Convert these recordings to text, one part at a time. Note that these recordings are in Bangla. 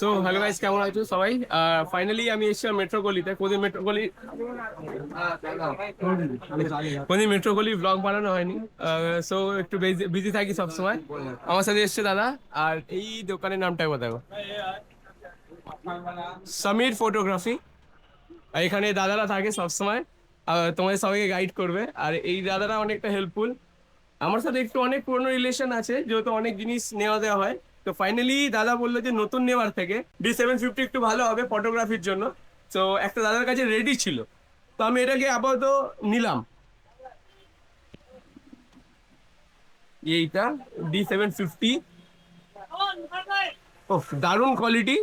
সো হ্যালো গাইস কেমন আছো সবাই? ফাইনালি আমি এসেছিলাম মেট্রো গলিতে কোনদিন মেট্রো গলি কোনদিন মেট্রো ব্লগ বানানো হয়নি। সো একটু বিজি থাকি সবসময়। আমার সাথে এসছে দাদা, আর এই দোকানের নামটা একবার সমীর ফটোগ্রাফি এখানে দাদারা থাকে সবসময়। তোমাদের সবাইকে গাইড করবে। আর এই দাদারা অনেকটা হেল্পফুল আমার সাথে একটু অনেক পুরনো রিলেশন আছে, যেহেতু অনেক জিনিস নেওয়া দেওয়া হয়। তো ফাইনালি দাদা বললো যে নতুন নেওয়ার থেকে ডি সেভেন ফিফটি একটু ভালো হবে ফটোগ্রাফির জন্য তো একটা দাদার কাছে রেডি ছিল তো আমি এটাকে আপাতত নিলাম এইটা ডি সেভেন ফিফটি ও দারুণ কোয়ালিটি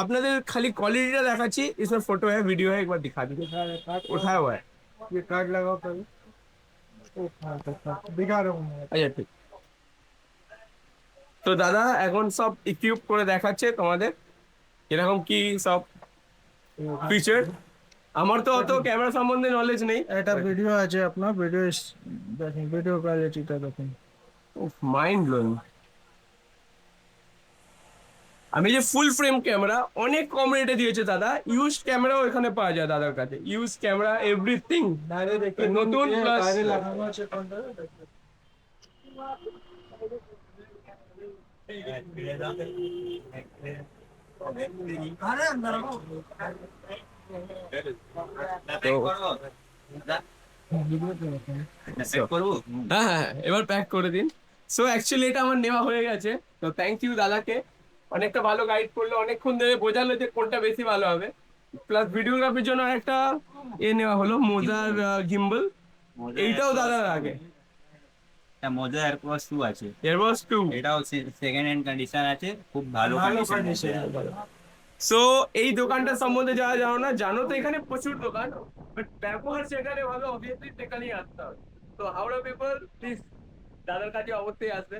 আপনাদের খালি কোয়ালিটিটা দেখাচ্ছি इसमें फोटो है वीडियो है एक बार दिखा दीजिए उठाया हुआ है ये कार्ड लगाओ कभी ओ, हाँ, तो, हाँ, दिखा रहा हूँ मैं আচ্ছা ঠিক তো দাদা এখন সব ইকুইপ করে দেখাচ্ছে তোমাদের। এরকম কি সব ফিচার আমার তো অত ক্যামেরা সম্বন্ধে নলেজ নেই। এটা ভিডিও আছে আপনার ভিডিও দেখুন ভিডিও কোয়ালিটিটা দেখুন। মাইন্ড ব্লোয়িং আমি যে ফুল ফ্রেম ক্যামেরা অনেক কম রেটে দিয়েছে দাদা। ইউজ ক্যামেরাও এখানে পাওয়া যায় দাদার কাছে। ইউজ ক্যামেরা এভরিথিং নতুন এ হ্যাঁ এবার প্যাক করে দিন। সো অ্যাকচুয়ালি এটা আমার নেওয়া হয়ে গেছে। তো থ্যাংক ইউ দাদাকে। অনেকটা ভালো গাইড করল। অনেকক্ষণ ধরে বোঝালো যে কোনটা বেশি ভালো হবে। প্লাস ভিডিওগ্রাফির জন্য একটা এ নেওয়া হলো মোজার গিম্বল এইটাও দাদার আগে। এটা মোজা এয়ারক্রস টু আছে। এয়ারবাস টু এটাও সেকেন্ড হ্যান্ড কন্ডিশন আছে খুব ভালো কন্ডিশন সো এই দোকানটার সম্বন্ধে যারা জানো না জানো তো এখানে প্রচুর দোকান বাট ব্যবহার সেখানে ভালো অবভিয়াসলি সেখানেই আসতে হবে। তো হাওড়া পেপার প্লিজ দাদার কাছে অবশ্যই আসবে।